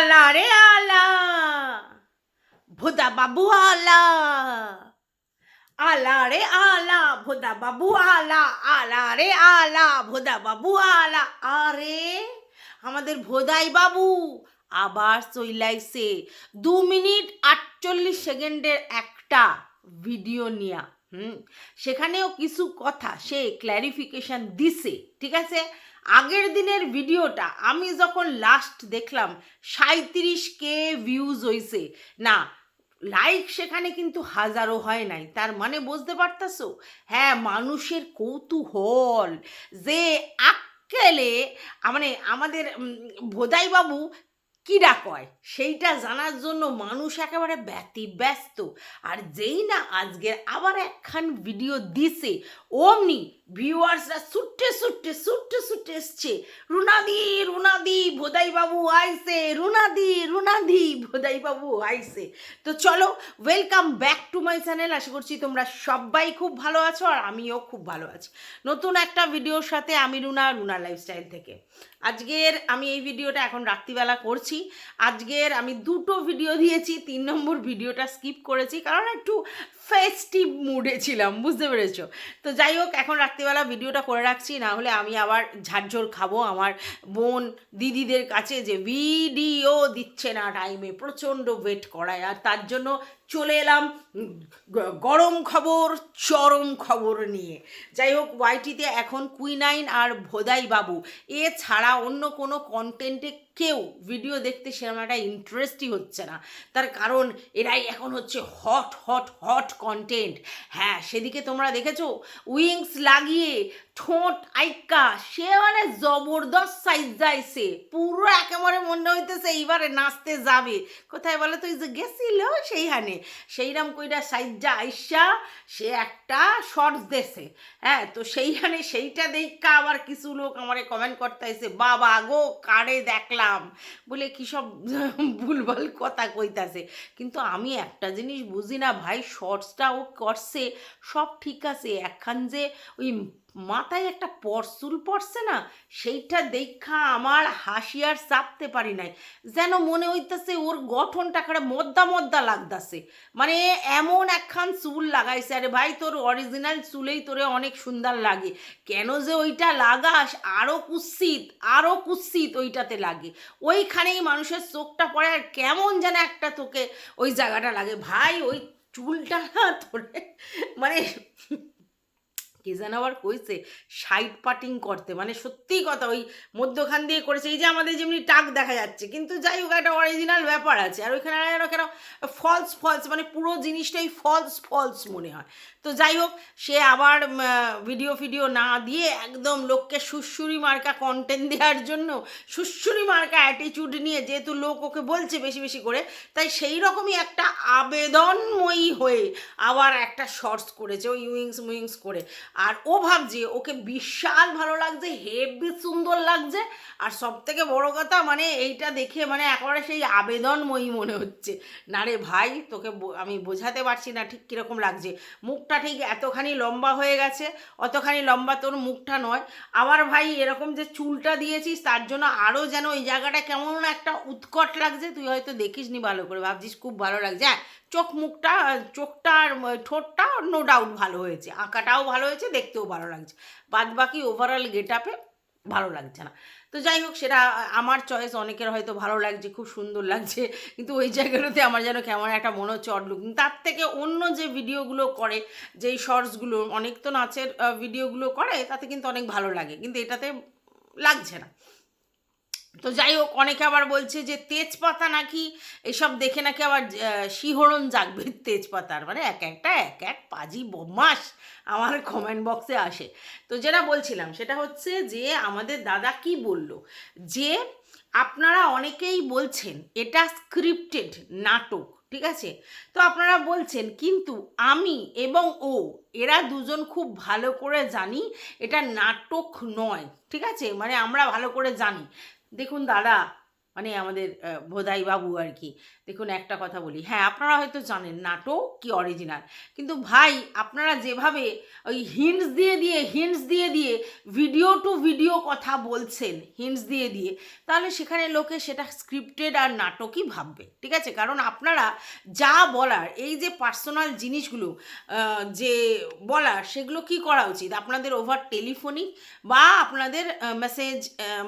আলা রে আলা। ভোদা বাবু আলা। আলা রে আলা, ভোদা বাবু আলা আলা রে আলা, ভোদা বাবু আলা। আরে, আমাদের ভোদাই বাবু আবার চইলাইছে। দু মিনিট আটচল্লিশ সেকেন্ডের একটা ভিডিও নিয়া, হুম? সেখানেও কিছু কথা সে ক্ল্যারিফিকেশন দিছে, ঠিক আছে? আগের দিনের ভিডিওটা আমি যখন লাস্ট দেখলাম সাঁত্রিশ কে ভিউজ হইছে। না লাইক সেখানে কিন্তু হাজারও হয় নাই। তার মানে বুঝতে পারতাছো? হ্যাঁ মানুষের কৌতূহল। যে আক্কেলে মানে আমাদের ভোদাইবাবু কীরা কয়? সেইটা জানার জন্য মানুষ একেবারে ব্যতিব্যস্ত। আর যেই না আজকের আবার একখান ভিডিও দিছে, অমনি ভিউয়ার্সরা ছুট্টে ছুট্টে ছুট্টে ছুট্টে এসছে। রুনাদি রুনাদি বাবু আইসে রুনাদি রুনাদি বাবু আইসে তো চলো welcome back to my channel আশা করছি তোমরা সবাই খুব ভালো আছো আর আমিও খুব ভালো আছি। নতুন একটা ভিডিওর সাথে আমি রুনা রুনা লাইফস্টাইল থেকে। আজকের আমি এই ভিডিওটা এখন রাত্রিবেলা করছি। আজকের আমি দুটো ভিডিও দিয়েছি, তিন নম্বর ভিডিওটা স্কিপ করেছি, কারণ একটু ফেস্টিভ মুডে ছিলাম, বুঝতে পেরেছ? তো যাই হোক, এখন রাত্রিবেলা ভিডিওটা করে রাখছি, না হলে আমি আবার ঝাড়ঝোর খাব। আমার বোন দিদিদের কাছে যে ভিডিও দিচ্ছে না টাইমে প্রচণ্ড ওয়েট করায়। আর তার জন্য চলে এলাম গরম খবর, চরম খবর নিয়ে। যাই হোক ওয়াইটিতে এখন কুইনাইন আর ভোদাই বাবু। এছাড়া অন্য কোনো কন্টেন্টে কেউ ভিডিও দেখতে সেরকম একটা ইন্টারেস্টই হচ্ছে না। তার কারণ এরাই এখন হচ্ছে হট হট হট কন্টেন্ট হ্যাঁ সেদিকে তোমরা দেখেছ? উইংস লাগিয়ে ঠোঁট, আইকা, সে মানে জবরদস্ত সাইজ যাইছে। পুরো একেবারে মনে হইতেছে এইবারে নাচতে যাবে। কোথায় বলো তুই যে গেছিল সেইখানে। সেইরাম কইরা সাইজা আইসা সে একটা শর্টস দেছে। হ্যাঁ তো সেইখানে সেইটা দেখা আবার কিছু লোক আমারে কমেন্ট করতে আইছে বাবা গো, কারে দেখলাম? বলে কি সব ভুলভাল কথা কইতাছে। কিন্তু আমি একটা জিনিস বুঝি না ভাই শর্টসটা ও করছে, সব ঠিক আছে। একখান যে ওই মাথায় একটা পরশুল পড়ছে না, সেইটা দেখা আমার হাসি আর চাপতে পারি নাই। যেন মনে হইতেছে ওর গঠনটা খারাপ, মদ্দা মদ্দা লাগতাছে। মানে এমন একখান চুল লাগাইছে, আরে ভাই তোর অরিজিনাল চুলেই তোরে অনেক সুন্দর লাগে। কেন যে ওইটা লাগাস আরও কুৎসিত আরও কুৎসিত ওইটাতে লাগে। ওইখানেই মানুষের চোখটা পড়ে, আর কেমন যেন একটা তোকে ওই জায়গাটা লাগে। ভাই, ওই চুলটা না তোরে মানে কে যেন আবার কইছে, সাইড পাটিং করতে। মানে সত্যিই কথা, ওই মধ্যখান দিয়ে করেছে, এই যে আমাদের যেমনি টাক দেখা যাচ্ছে। কিন্তু যাই হোক, একটা অরিজিনাল ব্যাপার আছে। আর ওইখানে আর কেন ফলস ফলস মানে পুরো জিনিসটাই ফলস ফলস মনে হয়। তো যাই হোক, সে আবার ভিডিও ফিডিও না দিয়ে একদম লোককে সুশ্রুরি মার্কা কন্টেন্ট দেওয়ার জন্য সুশ্রুরি মার্কা অ্যাটিটিউড নিয়ে যেহেতু লোক ওকে বলছে বেশি বেশি করে, তাই সেই রকমই একটা আবেদনময়ী হয়ে আবার একটা শর্টস করেছে, ওই উইংস উইংস করে। আর ও ভাবছে, ওকে বিশাল ভালো লাগছে, হেভি সুন্দর লাগছে। আর সব থেকে বড় কথা মানে এইটা দেখে মানে একেবারে সেই আবেদনময়ী মনে হচ্ছে। না রে ভাই, তোকে আমি বোঝাতে পারছি না ঠিক কীরকম লাগছে। মুখটা ঠিক এতখানি লম্বা হয়ে গেছে, অতখানি লম্বা তোর মুখটা নয়। আবার ভাই, এরকম যে চুলটা দিয়েছিস, তার জন্য আরও যেন ওই জায়গাটা কেমন একটা উৎকট লাগছে, তুই হয়তো দেখিসনি ভালো করে, ভাবছিস খুব ভালো লাগছে। হ্যাঁ চোখ মুখটা চোখটা আর ঠোঁটটা নো ডাউট ভালো হয়েছে। আঁকাটাও ভালো হয়েছে, দেখতেও ভালো লাগছে। বাদ বাকি ওভারঅল গেট আপে ভালো লাগছে না। তো যাই হোক, সেটা আমার চয়েস অনেকের হয়তো ভালো লাগছে, খুব সুন্দর লাগছে, কিন্তু ওই জায়গাগুলোতে আমার যেন কেমন একটা মনে হচ্ছে অড লুকিং তার থেকে অন্য যে ভিডিওগুলো করে, যেই শর্টসগুলো অনেক তো নাচের ভিডিওগুলো করে, তাতে কিন্তু অনেক ভালো লাগে, কিন্তু এটাতে লাগছে না। তো যাই হোক, অনেকে আবার বলছে যে তেজপাতা নাকি এসব দেখে নাকি আবার শিহরণ জাগবে তেজপাতার। মানে এক একটা, এক এক পাজি বদমাস আমার কমেন্ট বক্সে আসে। তো যেটা বলছিলাম, সেটা হচ্ছে যে আমাদের দাদা কি বলল? যে আপনারা অনেকেই বলছেন এটা স্ক্রিপ্টেড নাটক, ঠিক আছে? তো আপনারা বলছেন, কিন্তু আমি এবং ও, এরা দুজন খুব ভালো করে জানি এটা নাটক নয়, ঠিক আছে? মানে আমরা ভালো করে জানি। দেখুন দাদা মানে আমাদের ভোদাই বাবু আর কি দেখুন, একটা কথা বলি। হ্যাঁ আপনারা হয়তো জানেন, নাটক কি অরিজিনাল কিন্তু ভাই, আপনারা যেভাবে ওই হিন্টস দিয়ে দিয়ে হিন্টস দিয়ে দিয়ে ভিডিও টু ভিডিও কথা বলছেন হিন্টস দিয়ে দিয়ে, তাহলে সেখানে লোকে সেটা স্ক্রিপ্টেড আর নাটকই ভাববে। ঠিক আছে? কারণ আপনারা যা বলার, এই যে পার্সোনাল জিনিসগুলো যে বলার, সেগুলো কি করা উচিত? আপনাদের ওভার টেলিফোনিক বা আপনাদের মেসেজ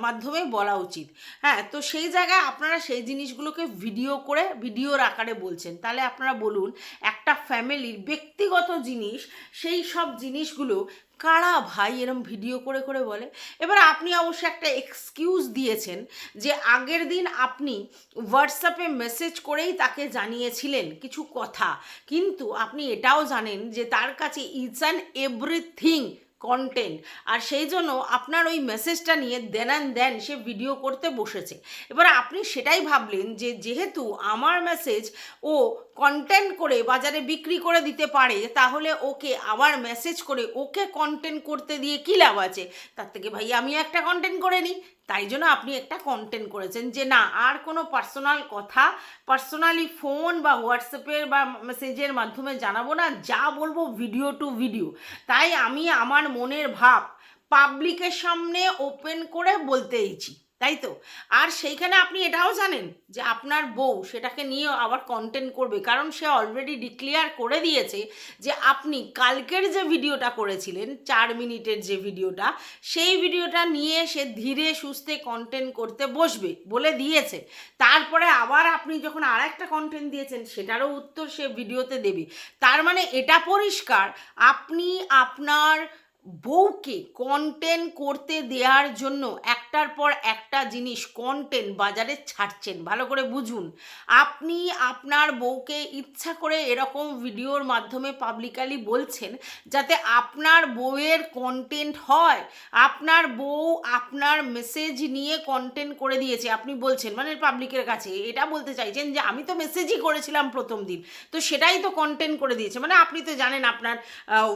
মাধ্যমে বলা উচিত। হ্যাঁ তো সেই জায়গায় আপনারা সেই জিনিসগুলোকে ভিডিও করে ভিডিওর আকারে বলছেন। তাহলে আপনারা বলুন, একটা ফ্যামিলির ব্যক্তিগত জিনিস, সেই সব জিনিসগুলো কারা ভাই এরম ভিডিও করে করে বলে? এবার আপনি অবশ্য একটা এক্সকিউজ দিয়েছেন যে আগের দিন আপনি হোয়াটসঅ্যাপে মেসেজ করেই তাকে জানিয়েছিলেন কিছু কথা। কিন্তু আপনি এটাও জানেন যে তার কাছে ইটস অ্যান্ড এভরিথিং কন্টেন্ট আর সেই জন্য আপনার ওই মেসেজটা নিয়ে দেন অ্যান্ড দেন সে ভিডিও করতে বসেছে। এবার আপনি সেটাই ভাবলেন যে যেহেতু আমার মেসেজ ও কন্টেন্ট করে বাজারে বিক্রি করে দিতে পারে, তাহলে ওকে আবার মেসেজ করে ওকে কন্টেন্ট করতে দিয়ে কী লাভ আছে? তার থেকে ভাই আমি একটা কন্টেন্ট করে নিই। তাই জন্য আপনি একটা কন্টেন্ট করেছেন যে না, আর কোনো পার্সোনাল কথা পার্সোনালি ফোন বা হোয়াটসঅ্যাপের বা মেসেজের মাধ্যমে জানাব না, যা বলব ভিডিও টু ভিডিও তাই আমি আমার মনের ভাব পাবলিকের সামনে ওপেন করে বলতে এইছি তাই তো? আর সেইখানে আপনি এটাও জানেন যে আপনার বউ সেটাকে নিয়ে আবার কন্টেন্ট করবে, কারণ সে অলরেডি ডিক্লেয়ার করে দিয়েছে যে আপনি কালকের যে ভিডিওটা করেছিলেন, চার মিনিটের যে ভিডিওটা, সেই ভিডিওটা নিয়ে সে ধীরে সুস্থে কন্টেন্ট করতে বসবে বলে দিয়েছে। তারপরে আবার আপনি যখন আর একটা কন্টেন্ট দিয়েছেন, সেটারও উত্তর সে ভিডিওতে দেবে। তার মানে এটা পরিষ্কার, আপনি আপনার বউকে কন্টেন্ট করতে দেওয়ার জন্য একটার পর একটা জিনিস কন্টেন্ট বাজারে ছাড়ছেন। ভালো করে বুঝুন। আপনি আপনার বউকে ইচ্ছা করে এরকম ভিডিওর মাধ্যমে পাবলিকালি বলছেন যাতে আপনার বউয়ের কন্টেন্ট হয়। আপনার বউ আপনার মেসেজ নিয়ে কন্টেন্ট করে দিয়েছে। আপনি বলছেন মানে পাবলিকের কাছে এটা বলতে চাইছেন যে, আমি তো মেসেজই করেছিলাম প্রথম দিন। তো সেটাই তো কন্টেন্ট করে দিয়েছে। মানে আপনি তো জানেন আপনার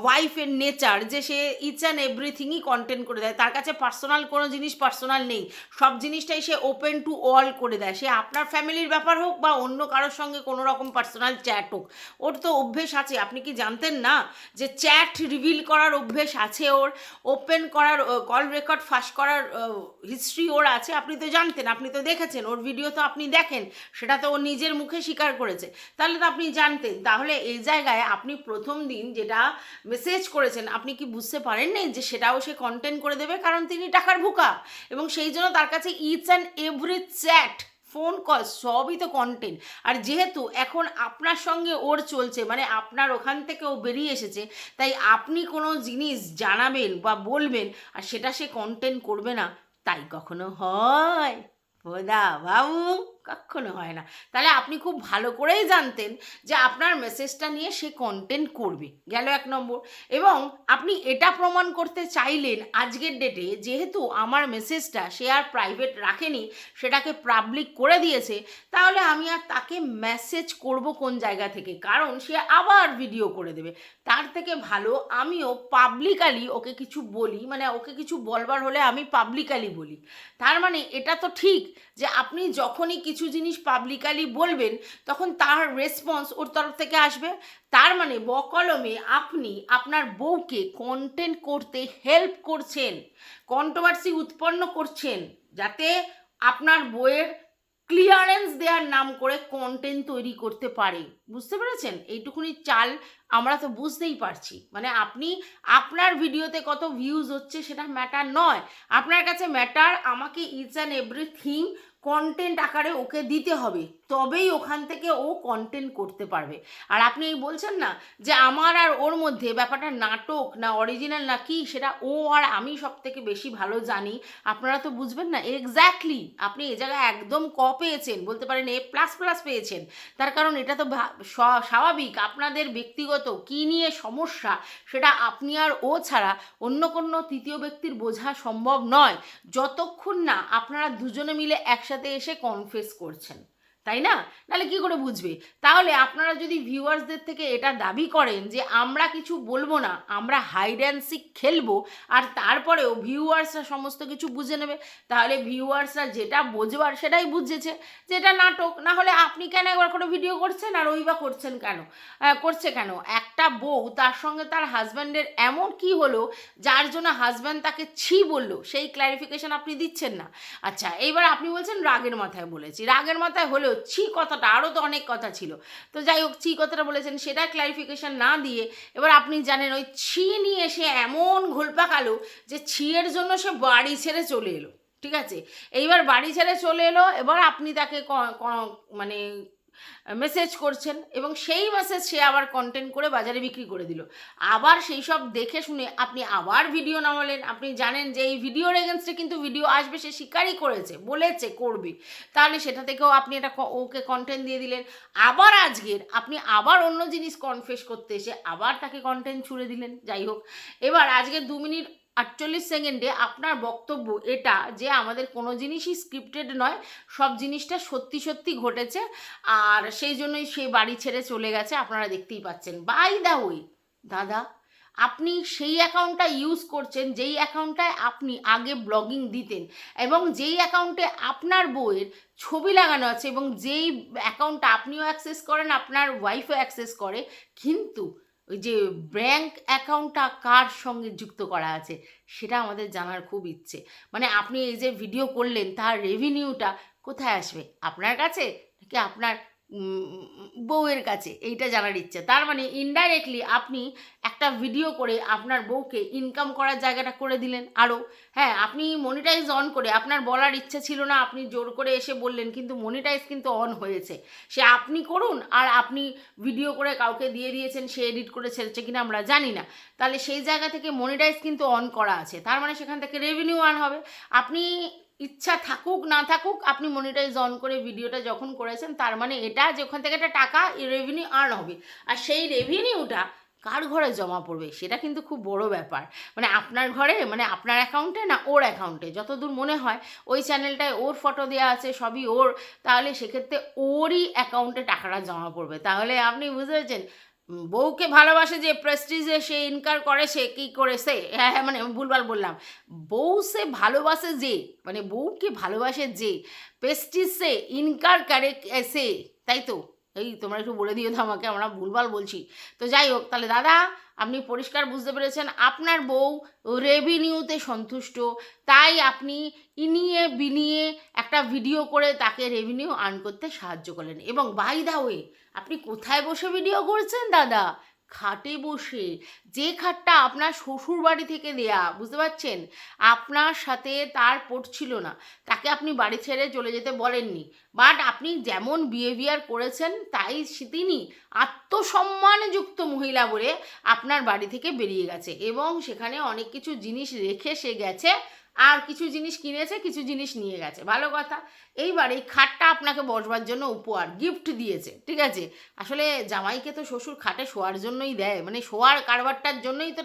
ওয়াইফের নেচার যে সে ইচ অ্যান্ড এভরিথিংই কন্টেন্ট করে দেয়। তার কাছে পার্সোনাল কোনো জিনিস পার্সোনাল নেই। সব জিনিসটাই সে ওপেন টু অল করে দেয়। সে আপনার ফ্যামিলির ব্যাপার হোক বা অন্য কারোর সঙ্গে কোনো রকম পার্সোনাল চ্যাট হোক। ওর তো অভ্যেস আছে। আপনি কি জানতেন না যে চ্যাট রিভিল করার অভ্যেস আছে ওর? ওপেন করার কল রেকর্ড ফাঁস করার হিস্ট্রি ওর আছে। আপনি তো জানতেন, আপনি তো দেখেছেন। ওর ভিডিও তো আপনি দেখেন। সেটা তো ও নিজের মুখে স্বীকার করেছে। তাহলে তো আপনি জানতেন। তাহলে এই জায়গায় আপনি প্রথম দিন যেটা মেসেজ করেছেন, আপনি কি বুঝতে পারেননি যে সেটাও সে কন্টেন্ট করে দেবে, কারণ তিনি টাকার ভুকা। এবং সেই জন্য তার কাছে it's and every chat phone call সবই তো কন্টেন্ট আর যেহেতু এখন আপনার সঙ্গে ওর চলছে মানে আপনার ওখান থেকে ও বেরিয়ে এসেছে, তাই আপনি কোনো জিনিস জানাবেন বা বলবেন আর সেটা সে কন্টেন্ট করবে না, তাই কখনো হয়। বোদা বাবু। কখনো হয় না। তাহলে আপনি খুব ভালো করেই জানতেন যে আপনার মেসেজটা নিয়ে সে কন্টেন্ট করবে। গেল এক নম্বর। এবং আপনি এটা প্রমাণ করতে চাইলেন আজকের ডেটে যেহেতু আমার মেসেজটা সে আর প্রাইভেট রাখেনি, সেটাকে পাবলিক করে দিয়েছে, তাহলে আমি আর তাকে মেসেজ করব কোন জায়গা থেকে? কারণ সে আবার ভিডিও করে দেবে। তার থেকে ভালো আমিও পাবলিকালি ওকে কিছু বলি মানে ওকে কিছু বলবার হলে আমি পাবলিকালি বলি। তার মানে এটা তো ঠিক যে আপনি যখনই কিছু জিনিস পাবলিকালি বলবেন, তখন তার রেসপন্স ওর তরফ থেকে আসবে। তার মানে বকলমে আপনি আপনার বউকে কন্টেন্ট করতে হেল্প করছেন কন্ট্রোভার্সি উৎপন্ন করছেন, যাতে আপনার বইয়ের ক্লিয়ারেন্স দেওয়ার নাম করে কন্টেন্ট তৈরি করতে পারে। বুঝতে পেরেছেন? এইটুকুনি চাল আমরা তো বুঝতেই পারছি। মানে আপনি আপনার ভিডিওতে কত ভিউজ হচ্ছে সেটা ম্যাটার নয়। আপনার কাছে ম্যাটার আমাকে ইচ অ্যান্ড এভরিথিং কন্টেন্ট আকারে ওকে দিতে হবে। তবেই ওখান থেকে ও কন্টেন্ট করতে পারবে। আর আপনি এই বলছেন না যে আমার আর ওর মধ্যে ব্যাপারটা নাটক না অরিজিনাল না কি, সেটা ও আর আমি সব থেকে বেশি ভালো জানি। আপনারা তো বুঝবেন না এক্স্যাক্টলি আপনি এ জায়গায় একদম ক পেয়েছেন, বলতে পারেন এ প্লাস প্লাস পেয়েছেন। তার কারণ এটা তো স্বাভাবিক, আপনাদের ব্যক্তিগত কী নিয়ে সমস্যা সেটা আপনি আর ও ছাড়া অন্য কোনো তৃতীয় ব্যক্তির বোঝা সম্ভব নয়। যতক্ষণ না আপনারা দুজনে মিলে একসাথে এসে কনফেস করছেন। তাই না? নাহলে কি করে বুঝবে? তাহলে আপনারা যদি ভিউয়ার্সদের থেকে এটা দাবি করেন যে আমরা কিছু বলব না, আমরা হাইড অ্যান্ড সিক খেলব, আর তারপরেও ভিউয়ার্সরা সমস্ত কিছু বুঝে নেবে, তাহলে ভিউয়ার্সরা যেটা বোঝবার সেটাই বুঝেছে। যেটা নাটক, না হলে আপনি কেন একবার করে ভিডিও করছেন আর ওই বা করছেন কেন? করছে কেন? একটা বউ তার সঙ্গে তার হাজব্যান্ডের এমন কি হলো, যার জন্য হাজব্যান্ড তাকে ছি বলল, সেই ক্ল্যারিফিকেশন আপনি দিচ্ছেন না। আচ্ছা এইবার আপনি বলছেন রাগের মাথায় বলেছি। রাগের মাথায় হলেও ছি কথাটা, আরও তো অনেক কথা ছিল। তো যাই হোক, ছি কথাটা বলেছেন, সেটা ক্লারিফিকেশান না দিয়ে এবার আপনি জানেন, ওই ছি নিয়ে সে এমন ঘোলপাকালো যে ছিয়ের জন্য সে বাড়ি ছেড়ে চলে এলো, ঠিক আছে? এইবার বাড়ি ছেড়ে চলে এলো, এবার আপনি তাকে মানে মেসেজ করছেন এবং সেই মেসেজ সে আবার কন্টেন্ট করে বাজারে বিক্রি করে দিল। আবার সেই সব দেখে শুনে আপনি আবার ভিডিও নামালেন। আপনি জানেন যে এই ভিডিওর এগেনস্টে কিন্তু ভিডিও আসবে, সে স্বীকারই করেছে, বলেছে, করবে। তাহলে সেটা থেকেও আপনি এটা ওকে কন্টেন্ট দিয়ে দিলেন। আবার আজকের আপনি আবার অন্য জিনিস কনফেস করতে এসে আবার তাকে কন্টেন্ট ছুড়ে দিলেন। যাই হোক, এবার আজকে দু মিনিট আটচল্লিশ সেকেন্ডে আপনার বক্তব্য এটা যে আমাদের কোনো জিনিসই স্ক্রিপ্টেড নয়, সব জিনিসটা সত্যি সত্যি ঘটেছে আর সেই জন্যই সে বাড়ি ছেড়ে চলে গেছে, আপনারা দেখতেই পাচ্ছেন। বাই দা ওয়ে দাদা, আপনি সেই অ্যাকাউন্টটা ইউজ করছেন, যেই অ্যাকাউন্টটায় আপনি আগে ব্লগিং দিতেন এবং যেই অ্যাকাউন্টে আপনার বইয়ের ছবি লাগানো আছে এবং যেই অ্যাকাউন্টটা আপনিও অ্যাক্সেস করেন, আপনার ওয়াইফও অ্যাক্সেস করে, কিন্তু ওই যে ব্যাঙ্ক অ্যাকাউন্টটা কার সঙ্গে যুক্ত করা আছে, সেটা আমাদের জানার খুব ইচ্ছে। মানে আপনি এই যে ভিডিও করলেন, তার রেভিনিউটা কোথায় আসবে? আপনার কাছে নাকি আপনার বউয়ের কাছে, এইটা জানার ইচ্ছে। তার মানে ইনডাইরেক্টলি আপনি একটা ভিডিও করে আপনার বউকে ইনকাম করার জায়গাটা করে দিলেন আরও হ্যাঁ আপনি মনিটাইজ অন করে, আপনার বলার ইচ্ছে ছিল না, আপনি জোর করে এসে বললেন, কিন্তু মনিটাইজ কিন্তু অন হয়েছে। সে আপনি করুন, আর আপনি ভিডিও করে কাউকে দিয়ে দিয়েছেন, সে এডিট করে ছেড়েছে কিনা আমরা জানি না। তাহলে সেই জায়গা থেকে মনিটাইজ কিন্তু অন করা আছে। তার মানে সেখান থেকে রেভিনিউ আন হবে। আপনি ইচ্ছা থাকুক, না থাকুক, আপনি মনিটাইজ অন করে ভিডিওটা যখন করেছেন, তার মানে এটা যে ওখান থেকে একটা টাকা রেভিনিউ আর্ন হবে। আর সেই রেভিনিউটা কার ঘরে জমা পড়বে, সেটা কিন্তু খুব বড় ব্যাপার। মানে আপনার ঘরে মানে আপনার অ্যাকাউন্টে না ওর অ্যাকাউন্টে যতদূর মনে হয়, ওই চ্যানেলটায় ওর ফটো দেওয়া আছে, সবই ওর। তাহলে সেক্ষেত্রে ওরই অ্যাকাউন্টে টাকাটা জমা পড়বে। তাহলে আপনি বুঝতে পেরেছেন বউকে ভালোবাসে যে প্রেস্টিজে সে ইনকার করে, সে কী করে সে হ্যাঁ হ্যাঁ মানে ভুলভাল বললাম। বউ সে ভালোবাসে যে মানে বউকে ভালোবাসে যে প্রেস্টিজ সে ইনকার করে সে, তাই তো? এই তোমরা একটু বলে দিও তো আমাকে, আমরা ভুলভাল বলছি। তো যাই হোক, তাহলে দাদা, আপনি পরিষ্কার বুঝতে পেরেছেন, আপনার বউ রেভিনিউতে সন্তুষ্ট, তাই আপনি ইনিয়ে বিনিয়ে একটা ভিডিও করে তাকে রেভিনিউ আর্ন করতে সাহায্য করলেন। এবং বাই দা ওয়ে আপনি কোথায় বসে ভিডিও করছেন, দাদা? খাটে বসে। যে খাটটা আপনার শ্বশুর বাড়ি থেকে দেয়া, বুঝতে পারছেন? আপনার সাথে তার পড়ছিল না। তাকে আপনি বাড়ি ছেড়ে চলে যেতে বলেননি। বাট আপনি যেমন বিহেভিয়ার করেছেন, তাই তিনি আত্মসম্মানযুক্ত মহিলা বলে আপনার বাড়ি থেকে বেরিয়ে গেছে। এবং সেখানে অনেক কিছু জিনিস রেখে সে গেছে। আর কিছু জিনিস কিনেছে, কিছু জিনিস নিয়ে গেছে। ভালো কথা। এইবার এই খাটটা আপনাকে বসবার জন্য উপহার গিফট দিয়েছে, ঠিক আছে? আসলে জামাইকে তো শ্বশুর খাটে শোয়ার জন্যই দেয় মানে শোয়ার কারবারটার জন্যই তো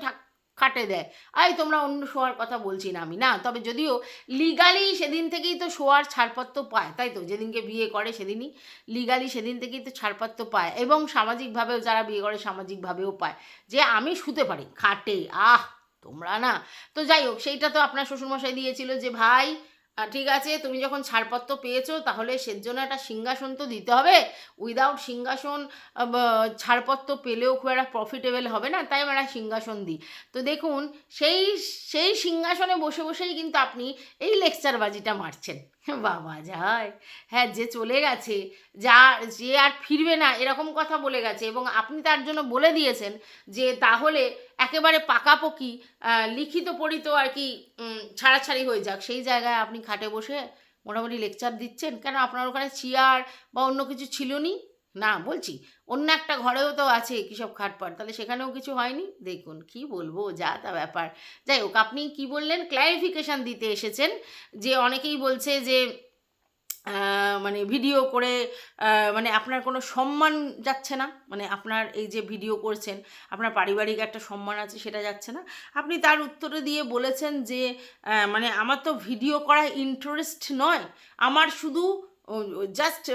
খাটে দেয়। আই, তোমরা অন্য শোয়ার কথা বলছি না আমি, না? তবে যদিও লিগালি সেদিন থেকেই তো শোয়ার ছাড়পত্র পায়, তাই তো? যেদিনকে বিয়ে করে সেদিনই লিগালি সেদিন থেকেই তো ছাড়পত্র পায় এবং সামাজিকভাবেও যারা বিয়ে করে, সামাজিকভাবেও পায়। যে আমি শুতে পারি খাটে আহ! তোমরা না? তো যাই হোক, সেইটা তো আপনার শ্বশুরমশাই দিয়েছিল যে, ভাই ঠিক আছে, তুমি যখন ছাড়পত্র পেয়েছ, তাহলে সের জন্য একটা সিংহাসন তো দিতে হবে। উইদাউট সিংহাসন ছাড়পত্র পেলেও খুব একটা প্রফিটেবল হবে না, তাই আমরা সিংহাসন দিই। তো দেখুন, সেই সেই সিংহাসনে বসে বসেই কিন্তু আপনি এই লেকচারবাজিটা মারছেন। বাবা যায়। হ্যাঁ যে চলে গেছে, যা, যে আর ফিরবে না, এরকম কথা বলে গেছে এবং আপনি তার জন্য বলে দিয়েছেন যে তাহলে একেবারে পাকাপোকি লিখিত পড়িত আর কি ছাড়াছাড়ি হয়ে যাক। সেই জায়গায় আপনি খাটে বসে মোটামুটি লেকচার দিচ্ছেন। কেন আপনার ওখানে চেয়ার বা অন্য কিছু ছিল নি না, বলছি, অন্য একটা ঘরেও তো আছে কী সব খাটপাট, তাহলে সেখানেও কিছু হয়নি? দেখুন, কি বলব, যা তা ব্যাপার। যাই হোক, আপনি কি বললেন? ক্ল্যারিফিকেশান দিতে এসেছেন যে অনেকেই বলছে যে মানে ভিডিও করে মানে আপনার কোনো সম্মান যাচ্ছে না মানে আপনার এই যে ভিডিও করছেন, আপনার পারিবারিক একটা সম্মান আছে, সেটা যাচ্ছে না। আপনি তার উত্তরে দিয়ে বলেছেন যে মানে আমার তো ভিডিও করা ইন্টারেস্ট নয়, আমার শুধু জাস্ট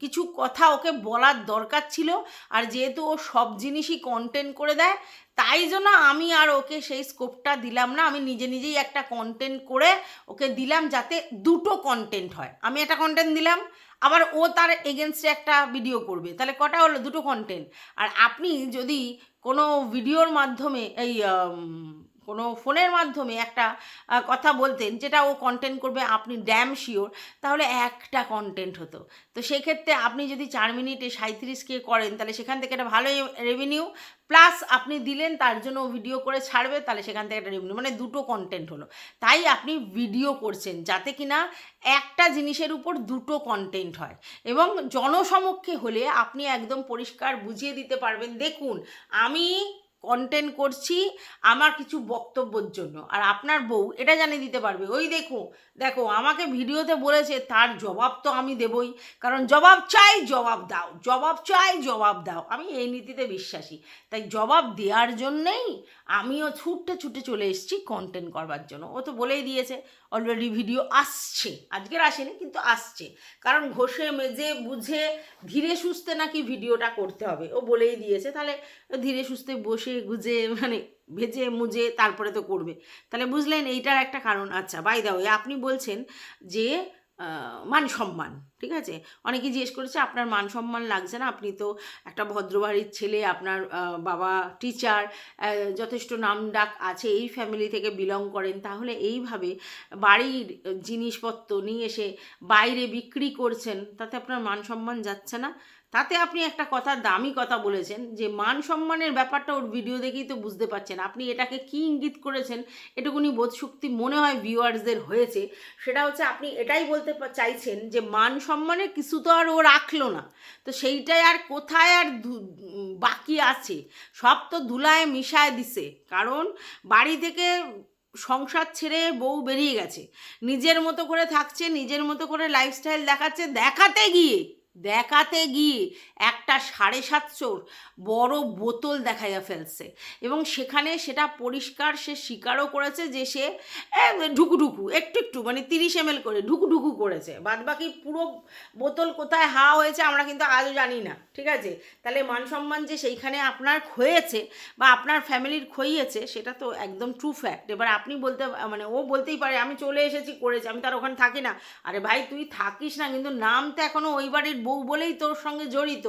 কিছু কথা ওকে বলার দরকার ছিল, আর যেহেতু ও সব জিনিসই কন্টেন্ট করে দেয়, তাই জন্য আমি আর ওকে সেই স্কোপটা দিলাম না। আমি নিজে নিজেই একটা কন্টেন্ট করে ওকে দিলাম যাতে দুটো কন্টেন্ট হয়। আমি একটা কন্টেন্ট দিলাম, আবার ও তার এগেনস্টে একটা ভিডিও করবে। তাহলে কটা হলো? দুটো কন্টেন্ট আর আপনি যদি কোনো ভিডিওর মাধ্যমে এই কোনো ফোনের মাধ্যমে একটা কথা বলতেন যেটা ও কন্টেন্ট করবে, আপনি ড্যাম শিওর তাহলে একটা কন্টেন্ট হতো। তো সেক্ষেত্রে আপনি যদি চার মিনিটে সাঁত্রিশকে করেন, তাহলে সেখান থেকে একটা ভালো রেভিনিউ প্লাস আপনি দিলেন, তার জন্য ভিডিও করে ছাড়বে, তাহলে সেখান থেকে একটা রেভিনিউ মানে দুটো কন্টেন্ট হলো। তাই আপনি ভিডিও করছেন, যাতে কিনা একটা জিনিসের উপর দুটো কন্টেন্ট হয়। এবং জনসমক্ষে হলে আপনি একদম পরিষ্কার বুঝিয়ে দিতে পারবেন, দেখুন, আমি কন্টেন্ট করছি আমার কিছু বক্তব্যের জন্য। আর আপনার বউ এটা জানিয়ে দিতে পারবে, ওই দেখো দেখো, আমাকে ভিডিওতে বলেছে তার জবাব তো আমি দেবই। কারণ জবাব চাই, জবাব দাও, জবাব চাই, জবাব দাও। আমি এই নীতিতে বিশ্বাসী। তাই জবাব দেওয়ার জন্যেই আমিও ছুটতে ছুটে চলে এসেছি কন্টেন্ট করবার জন্য। ও তো বলেই দিয়েছে অলরেডি ভিডিও আসছে। আজকের আসেনি, কিন্তু আসছে। কারণ ঘষে, মেজে, বুঝে, ধীরে সুস্থে নাকি ভিডিওটা করতে হবে। ও বলেই দিয়েছে, তাহলে ধীরে সুস্থে বসে, গুজে মানে ভেজে, মুজে, তারপরে তো করবে। তাহলে বুঝলেন, এইটার একটা কারণ। আচ্ছা বাই দাও আপনি বলছেন যে মান সম্মান ঠিক আছে? অনেকে জিজ্ঞেস করেছে, আপনার মান সম্মান লাগছে না? আপনি তো একটা ভদ্রবাড়ির ছেলে, আপনার বাবা টিচার যথেষ্ট নাম ডাক আছে, এই ফ্যামিলি থেকে বিলং করেন। তাহলে এইভাবে বাড়ির জিনিসপত্র নিয়ে এসে বাইরে বিক্রি করছেন, তাতে আপনার মান সম্মান যাচ্ছে না? তাতে আপনি একটা কথা দামি কথা বলেছেন, যে মান সম্মানের ব্যাপারটা ওর ভিডিও দেখেই তো বুঝতে পারছেন। আপনি এটাকে কি ইঙ্গিত করেছেন, এটুকুনি বোধশক্তি মনে হয় ভিউয়ার্সদের হয়েছে। সেটা হচ্ছে আপনি এটাই বলতে চাইছেন যে মান সম্মানের কিছু তো আর ও রাখল না। তো সেইটাই আর কোথায় আর বাকি আছে? সব তো ধুলায় মিশায় দিছে। কারণ বাড়ি থেকে সংসার ছেড়ে বউ বেরিয়ে গেছে। নিজের মতো করে থাকছে, নিজের মতো করে লাইফস্টাইল দেখাচ্ছে, দেখাতে গিয়ে দেখাতে গিয়ে একটা সাড়ে সাতশোর বড় বোতল দেখাইয়া ফেলছে। এবং সেখানে সেটা পরিষ্কার সে স্বীকারও করেছে যে সে এ, ঢুকু ঢুকু একটু একটু মানে তিরিশ এম করে ঢুকু ঢুকু করেছে। বাদ বাকি পুরো বোতল কোথায় হাওয়া হয়েছে আমরা কিন্তু আজও জানি না ঠিক আছে? তাহলে মান সম্মান যে সেইখানে আপনার ক্ষয়েছে বা আপনার ফ্যামিলির খইয়েছে সেটা তো একদম ট্রু ফ্যাক্ট এবার আপনি বলতে মানে ও বলতেই পারে আমি চলে এসেছি করেছি আমি তার ওখানে থাকি না। আরে ভাই তুই থাকিস না কিন্তু নাম তো এখনও ওই বাড়ির বউ বলেই তোর সঙ্গে জড়িত,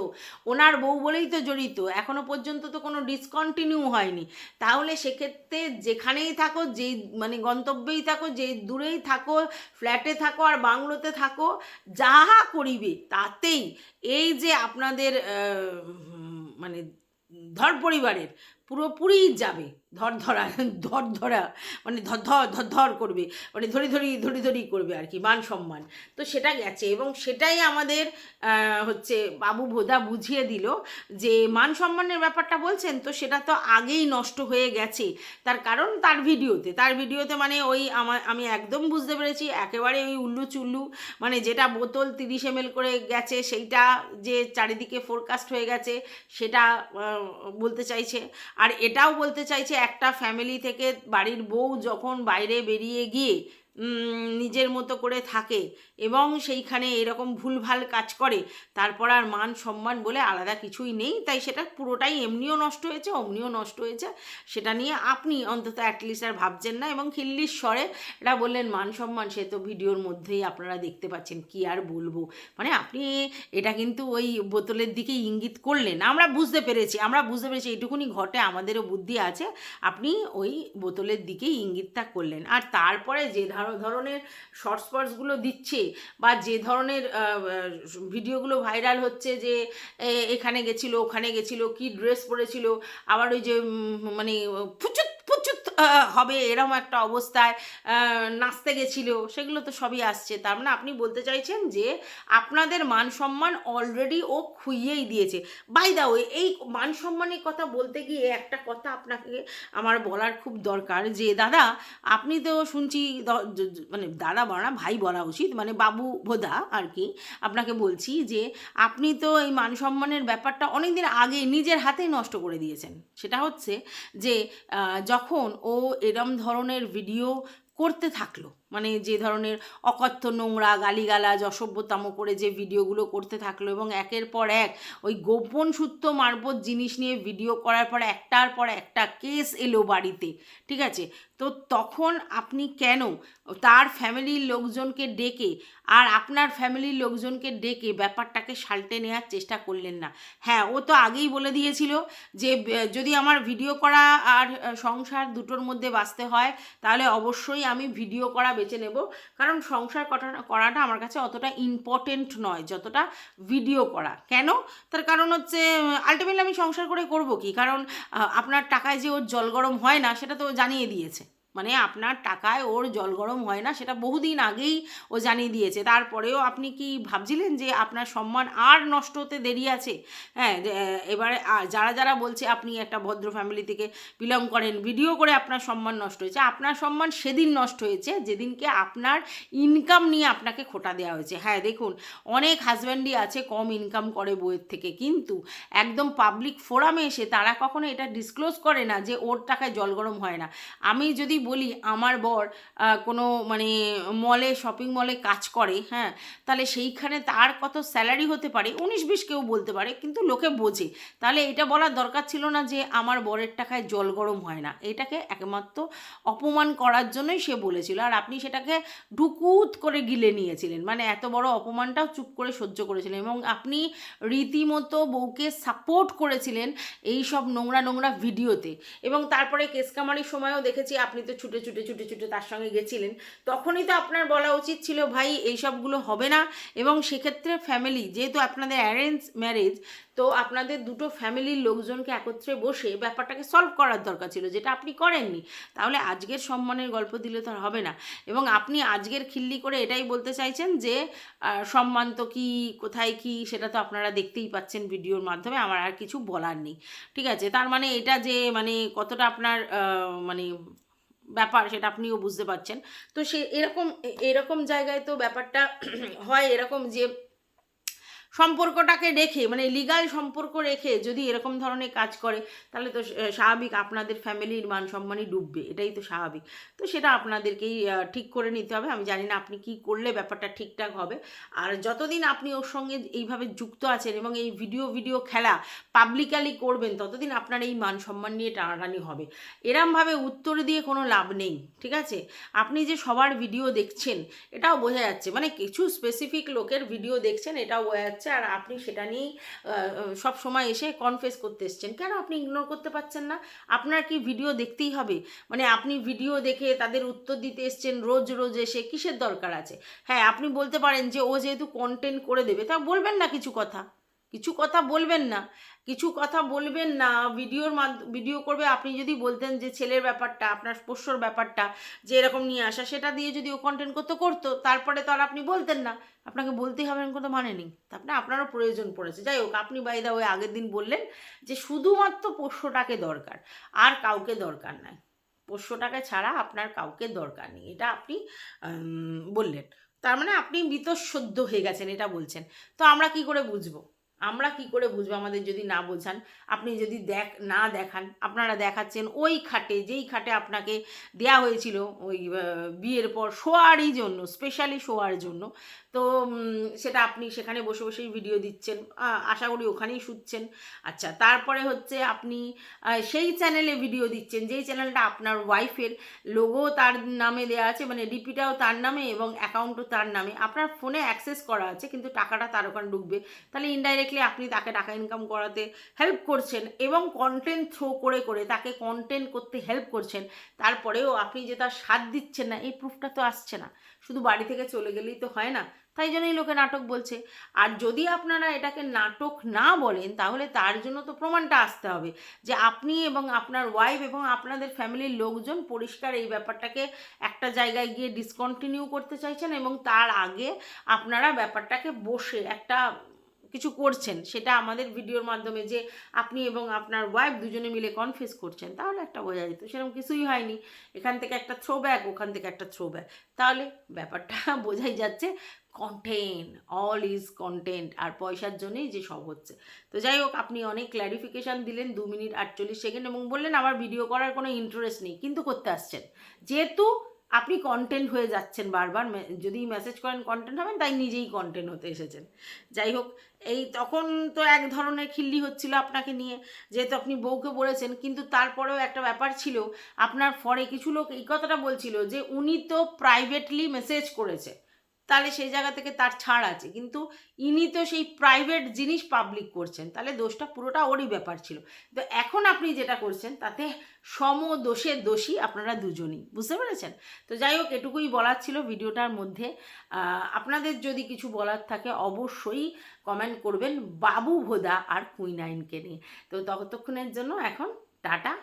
ওনার বউ বলেই তো জড়িত, এখনও পর্যন্ত তো কোনো ডিসকন্টিনিউ হয়নি। তাহলে সেক্ষেত্রে যেখানেই থাকো, যেই মানে গন্তব্যেই থাকো, যেই দূরেই থাকো, ফ্ল্যাটে থাকো আর বাংলোতে থাকো, যাহা করিবে তাতেই এই যে আপনাদের মানে ধর পরিবারের পুরোপুরি যাবে। ধর ধরা ধর ধরা মানে ধর ধর করবে মানে ধরি ধরি ধরি ধরি করবে আর কি, মান সম্মান। তো সেটা গেছে এবং সেটাই আমাদের হচ্ছে বাবু ভোদা বুঝিয়ে দিল যে মান সম্মানের ব্যাপারটা বলছেন তো সেটা তো আগেই নষ্ট হয়ে গেছে। তার কারণ তার ভিডিওতে তার ভিডিওতে মানে ওই আমার আমি একদম বুঝতে পেরেছি, একেবারে ওই উল্লু চুল্লু মানে যেটা বোতল তিরিশ এম করে গেছে, সেইটা যে চারিদিকে ফোরকাস্ট হয়ে গেছে, সেটা বলতে চাইছে। আর এটাও বলতে চাইছে একটা ফ্যামিলি থেকে বাড়ির বউ যখন বাইরে বেরিয়ে গিয়ে নিজের মতো করে থাকে এবং সেইখানে এরকম ভুলভাল কাজ করে। তারপর আর মান সম্মান বলে আলাদা কিছুই নেই, তাই সেটা পুরোটাই এমনিও নষ্ট হয়েছে, অমনিও নষ্ট হয়েছে। সেটা নিয়ে আপনি অন্তত অ্যাটলিস্ট আর ভাবছেন না এবং খিল্লির স্বরে এটা বললেন, মান সম্মান সে তো ভিডিওর মধ্যেই আপনারা দেখতে পাচ্ছেন, কি আর বলব? মানে আপনি এটা কিন্তু ওই বোতলের দিকে ইঙ্গিত করলেন। আমরা বুঝতে পেরেছি, আমরা বুঝতে পেরেছি এটুকুনি ঘটে আমাদেরও বুদ্ধি আছে। আপনি ওই বোতলের দিকেই ইঙ্গিতটা করলেন। আর তারপরে যে ধর- ধরনের শর্টস ফর্টসগুলো দিচ্ছে বা যে ধরনের ভিডিওগুলো ভাইরাল হচ্ছে যে এখানে গেছিল, ওখানে গেছিল, কি ড্রেস পরেছিল, আবার ওই যে মানে ফুচুত হবে এরকম একটা অবস্থায় নাচতে গেছিল সেগুলো তো সবই আসছে। তার মানে আপনি বলতে চাইছেন যে আপনাদের মান সম্মান অলরেডি ও খুইয়েই দিয়েছে। বাই দা ওয়ে এই মান সম্মানের কথা বলতে গিয়ে একটা কথা আপনাকে আমার বলার খুব দরকার যে দাদা আপনি তো শুনছি মানে দাদা বলা না, ভাই বলা উচিত মানে বাবু ভোদা আর কি আপনাকে বলছি যে আপনি তো এই মান সম্মানের ব্যাপারটা অনেক দিন আগে নিজের হাতেই নষ্ট করে দিয়েছেন। সেটা হচ্ছে যে যখন ও এরম ধরনের ভিডিও করতে থাকল। মানে যে ধরনের অকথ্য নোংরা, গালিগালাজ, অসভ্যতাম করে যে ভিডিওগুলো করতে থাকল এবং একের পর এক ওই গোপন সূত্র মারফত জিনিস নিয়ে ভিডিও করার পর একটার পর একটা কেস এলো বাড়িতে, ঠিক আছে? তো তখন আপনি কেন তার ফ্যামিলির লোকজনকে ডেকে আর আপনার ফ্যামিলির লোকজনকে ডেকে ব্যাপারটাকে সালটে নেওয়ার চেষ্টা করলেন না? হ্যাঁ ও তো আগেই বলে দিয়েছিল যে যদি আমার ভিডিও করা আর সংসার দুটোর মধ্যে বাঁচতে হয়, তাহলে অবশ্যই আমি ভিডিও করা বেছে নেব। কারণ সংসার করা- করাটা আমার কাছে অতটা ইম্পর্টেন্ট নয়, যতটা ভিডিও করা। কেন? তার কারণ হচ্ছে আলটিমেটলি আমি সংসার করে করব কি? কারণ আপনার টাকায় যে ওর জল গরম হয় না, সেটা তো জানিয়ে দিয়েছে। মানে আপনার টাকায় ওর জল গরম হয় না, সেটা বহুদিন আগেই ও জানিয়ে দিয়েছে। তারপরেও আপনি কি ভাবছিলেন যে আপনার সম্মান আর নষ্ট হতে দেরি আছে? হ্যাঁ এবারে যারা যারা বলছে আপনি একটা ভদ্র ফ্যামিলি থেকে বিলং করেন ভিডিও করে আপনার সম্মান নষ্ট হয়েছে। আপনার সম্মান সেদিন নষ্ট হয়েছে, যেদিনকে আপনার ইনকাম নিয়ে আপনাকে খোটা দেওয়া হয়েছে। হ্যাঁ দেখুন, অনেক হাজব্যান্ডই আছে, কম ইনকাম করে বইয়ের থেকে, কিন্তু একদম পাবলিক ফোরামে এসে তারা কখনো এটা ডিসক্লোজ করে না যে ওর টাকায় জল গরম হয় না। আমি যদি বলি আমার বর কোনো মানে মলে শপিং মলে কাজ করে হ্যাঁ তাহলে সেইখানে তার কত স্যালারি হতে পারে? উনিশ বিশ কেউ বলতে পারে, কিন্তু লোকে বোঝে। তাহলে এটা বলার দরকার ছিল না যে আমার বরের টাকায় জল গরম হয় না। এটাকে একমাত্র অপমান করার জন্যই সে বলেছিল। আর আপনি সেটাকে ঢুকুত করে গিলে নিয়েছিলেন। মানে এত বড় অপমানটাও চুপ করে সহ্য করেছিলেন। এবং আপনি রীতিমতো বউকে সাপোর্ট করেছিলেন এই সব নোংরা নোংরা ভিডিওতে এবং তারপরে কেসকামারির সময়ও দেখেছি, আপনি তো ছুটে ছুটে ছুটে ছুটে তার সঙ্গে গেছিলেন। তখনই তো আপনার বলা উচিত ছিল, ভাই, এই সবগুলো হবে না। এবং সেক্ষেত্রে ফ্যামিলি যেহেতু আপনাদের অ্যারেঞ্জ ম্যারেজ তো আপনাদের দুটো ফ্যামিলির লোকজনকে একত্রে বসে ব্যাপারটাকে সলভ করার দরকার ছিল, যেটা আপনি করেননি। তাহলে আজকের সম্মানের গল্প দিলে তো হবে না। এবং আপনি আজকের খিল্লি করে এটাই বলতে চাইছেন যে সম্মান তো কী, কোথায় কি, সেটা তো আপনারা দেখতেই পাচ্ছেন ভিডিওর মাধ্যমে, আমার আর কিছু বলার নেই। ঠিক আছে? তার মানে এটা যে মানে কতটা আপনার মানে ব্যাপার সেটা আপনিও বুঝতে পারছেন। তো সে এরকম এরকম জায়গায় তো ব্যাপারটা হয় এরকম যে সম্পর্কটাকে রেখে মানে লিগাল সম্পর্ক রেখে যদি এরকম ধরনের কাজ করে, তাহলে তো স্বাভাবিক আপনাদের ফ্যামিলির মান সম্মানই ডুববে, এটাই তো স্বাভাবিক। তো সেটা আপনাদেরকেই ঠিক করে নিতে হবে। আমি জানি না আপনি কি করলে ব্যাপারটা ঠিকঠাক হবে। আর যতদিন আপনি ওর সঙ্গে এইভাবে যুক্ত আছেন এবং এই ভিডিও ভিডিও খেলা পাবলিকালি করবেন, ততদিন আপনার এই মান সম্মান নিয়ে টানাটানি হবে। এরমভাবে উত্তর দিয়ে কোনো লাভ নেই, ঠিক আছে? আপনি যে সবার ভিডিও দেখছেন, এটাও বোঝা যাচ্ছে। মানে কিছু স্পেসিফিক লোকের ভিডিও দেখছেন, এটাও বোঝা যাচ্ছে। আর আপনি সেটা নিয়েই সব সময় এসে কনফেস করতে এসছেন। কেন আপনি ইগনোর করতে পারছেন না? আপনার কি ভিডিও দেখতেই হবে? মানে আপনি ভিডিও দেখে তাদের উত্তর দিতে এসছেন, রোজ রোজ এসে কিসের দরকার আছে? হ্যাঁ আপনি বলতে পারেন যে ও যেহেতু কন্টেন্ট করে দেবে, তা বলবেন না কিছু কথা। কিছু কথা বলবেন না। কিছু কথা বলবেন না, ভিডিওর ভিডিও করবে। আপনি যদি বলতেন যে ছেলের ব্যাপারটা, আপনার পোষ্যর ব্যাপারটা, যে এরকম নিয়ে আসা, সেটা দিয়ে যদি ও কন্টেন্ট করতে, করতো, তারপরে তো আর আপনি বলতেন না। আপনাকে বলতেই হবে কোনো মানে নেই। তারপরে আপনারও প্রয়োজন পড়েছে। যাই হোক, আপনি বাইদা ওই আগের দিন বললেন যে শুধুমাত্র পোষ্যটাকে দরকার, আর কাউকে দরকার নাই। পোষ্যটাকে ছাড়া আপনার কাউকে দরকার নেই। এটা আপনি বললেন। তার মানে আপনি বিতঃসদ্য হয়ে গেছেন, এটা বলছেন। তো আমরা কি করে বুঝব? আমরা কি করে বুঝব আমাদের যদি না বোঝান? আপনি যদি দেখ, না দেখান, আপনারা দেখাচ্ছেন ওই খাটে, যেই খাটে আপনাকে দেয়া হয়েছিল ওই বিয়ের পর শোয়ারই জন্য স্পেশালি শোয়ার জন্য, তো সেটা আপনি সেখানে বসে বসেই ভিডিও দিচ্ছেন আশা করি ওখানেই শুচ্ছেন। আচ্ছা তারপরে হচ্ছে আপনি সেই চ্যানেলে ভিডিও দিচ্ছেন, যেই চ্যানেলটা আপনার ওয়াইফের লোগো তার নামে দেওয়া আছে মানে ডিপিটাও তার নামে এবং অ্যাকাউন্টও তার নামে। আপনার ফোনে অ্যাক্সেস করা আছে, কিন্তু টাকাটা তার ওখানে ঢুকবে। তাহলে ইনডাইরেক্টলি আপনি তাকে টাকা ইনকাম করাতে হেল্প করছেন এবং কন্টেন্ট থ্রো করে করে তাকে কন্টেন্ট করতে হেল্প করছেন, তারপরেও আপনি যে তার সাথ দিচ্ছেন না, এই প্রুফটা তো আসছে না। শুধু বাড়ি থেকে চলে গেলেই তো হয় না। তাই জন্যই লোকে নাটক বলছে। আর যদি আপনারা এটাকে নাটক না বলেন, তাহলে তার জন্য তো প্রমাণটা আসতে হবে যে আপনি এবং আপনার ওয়াইফ এবং আপনাদের ফ্যামিলির লোকজন পরিষ্কার এই ব্যাপারটাকে একটা জায়গায় গিয়ে ডিসকন্টিনিউ করতে চাইছেন এবং তার আগে আপনারা ব্যাপারটাকে বসে একটা কিছু করছেন, সেটা আমাদের ভিডিওর মাধ্যমে যে আপনি এবং আপনার ওয়াইফ দুজনে মিলে কনফেস করছেন, তাহলে একটা বোঝা যেত, সেরকম কিছুই হয়নি। এখান থেকে একটা থ্রো ব্যাক ওখান থেকে একটা থ্রো ব্যাক তাহলে ব্যাপারটা বোঝাই যাচ্ছে কন্টেন্ট অল ইজ কন্টেন্ট আর পয়সার জন্যই যে সব হচ্ছে। তো যাই হোক, আপনি অনেক ক্ল্যারিফিকেশান দিলেন, দু মিনিট আটচল্লিশ সেকেন্ড এবং বললেন আমার ভিডিও করার কোনো ইন্টারেস্ট নেই, কিন্তু করতে আসছেন। যেহেতু আপনি কন্টেন্ট হয়ে যাচ্ছেন বারবার যদি মেসেজ করেন কন্টেন্ট হবেন তাই নিজেই কন্টেন্ট হতে এসেছেন। যাই হোক এই তখন তো এক ধরনের খিল্লি হচ্ছিল আপনাকে নিয়ে, যেহেতু আপনি বউকে বলেছেন, কিন্তু তারপরেও একটা ব্যাপার ছিল, আপনার ফরে কিছু লোক এই কথাটা বলছিল যে উনি তো প্রাইভেটলি মেসেজ করেছে। তাহলে সেই জায়গা থেকে তার ছাড় আছে। কিন্তু ইনি তো সেই প্রাইভেট জিনিস পাবলিক করছেন, তাহলে দোষটা পুরোটা ওরই ব্যাপার ছিল। তো এখন আপনি যেটা করছেন, তাতে সম দোষে দোষী আপনারা দুজনই, বুঝতে পেরেছেন? তো যাই হোক, এটুকুই বলার ছিল ভিডিওটার মধ্যে। আপনাদের যদি কিছু বলার থাকে অবশ্যই কমেন্ট করবেন বাবু ভোদা আর কুইনাইনকে নিয়ে। তো ততক্ষণের জন্য এখন টাটা।